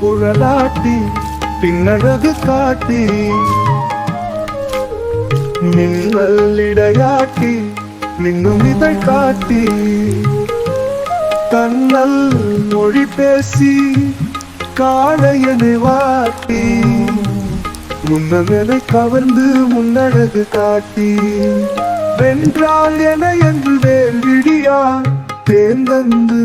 குழலாட்டி பின்னழகு காட்டி மின்னலிடையாட்டி மின்னும் இதை காட்டி கண்ணல் மொழி பேசி காளையனை வாட்டி முன்னமெனை கவர்ந்து முன்னழகு காட்டி வென்றால் என என்று வேல்விழியா தேர்ந்தந்து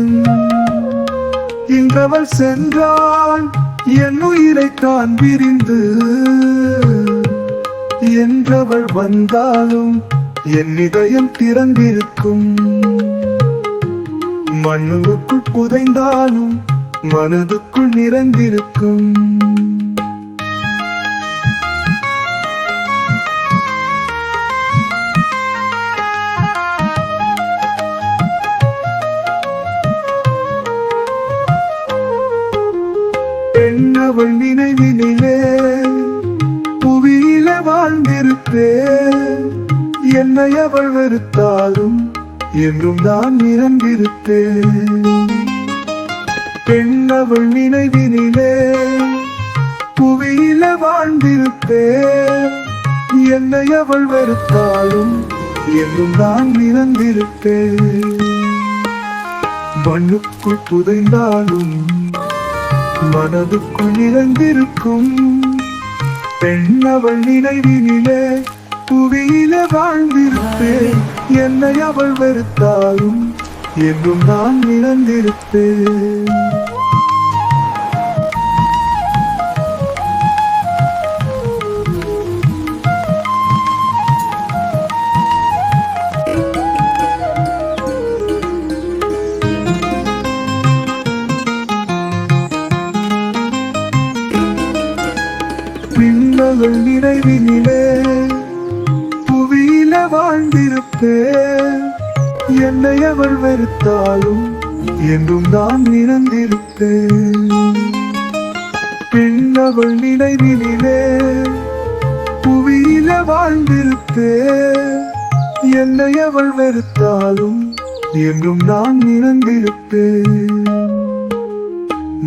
இன்றவள் சென்றான். என் உயிரை தான் விரிந்து என்றவள் வந்தாலும் என் இதயம் திறந்திருக்கும். மண்ணுக்குள் புதைந்தாலும் மனதுக்குள் நிறைந்திருக்கும். அவள் நினைவினிலே புவியில வாழ்ந்திருப்பேன். என்னை அவள் வெறுத்தாலும் என்றும் நான் நிறந்திருப்பேன் பெண்ணவள் நினைவினிலே புவியில வாழ்ந்திருப்பேன். என்னை அவள் வெறுத்தாலும் என்றும் நான் இறந்திருப்பேன். மண்ணுக்குள் புதைந்தாலும் மனதுக்குள் நிறைந்திருக்கும் பெண்ணவள் நினைவினிலே புவியில வாழ்ந்திருப்பேன். என்னை அவள் வெறுத்தாலும் என்றும் நான் இழந்திருப்பேன். பின்னகள் நினைவினிலே புவியில வாழ்ந்திருப்பேன் என்னை அவள் வெறுத்தாலும் என்றும் நான் நிறந்திருப்பேன் பின்னவள் நினைவினிலே புவியில வாழ்ந்திருப்பேன் என்னை அவள் வெறுத்தாலும் என்றும் நான் நினைந்திருப்பேன்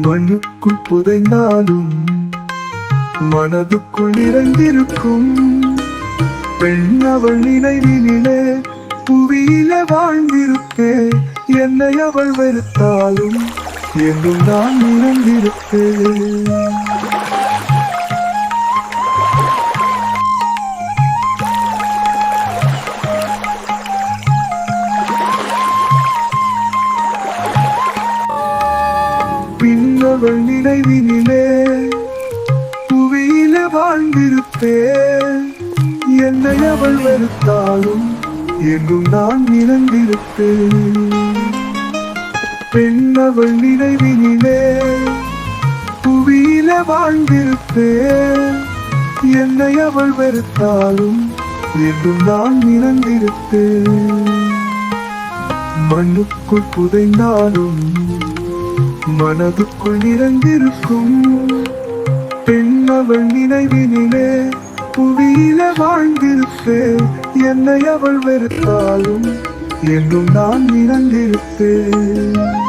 மண்ணுக்குள் புதைந்தாலும் மனதுக்குள் நிறைந்திருக்கும். பெண் அவள் நினைவினிலே புவியில வாழ்ந்திருப்பேன் என்னை அவள் வெறுத்தாலும் என்றும் நான் நிறந்திருப்பேன் பின்னவள் நினைவினிலே வாழ்ந்திருப்பேன். என்னை அவள் வெறுத்தாலும் என்றும் நான் நிறந்திருப்பேன் பெண்ணவள் நினைவினிலே புவியில வாழ்ந்திருப்பேன். என்னை அவள் வெறுத்தாலும் என்றும் நான் நிறந்திருப்பேன் மண்ணுக்குள் புதைந்தாலும் மனதுக்குள் நிறந்திருக்கும். அவள் நினைவினிலே புவியில வாழ்ந்திருப்பேன். என்னை அவள் வெறுத்தாலும் என்றும் நான் இறந்திருப்பேன்.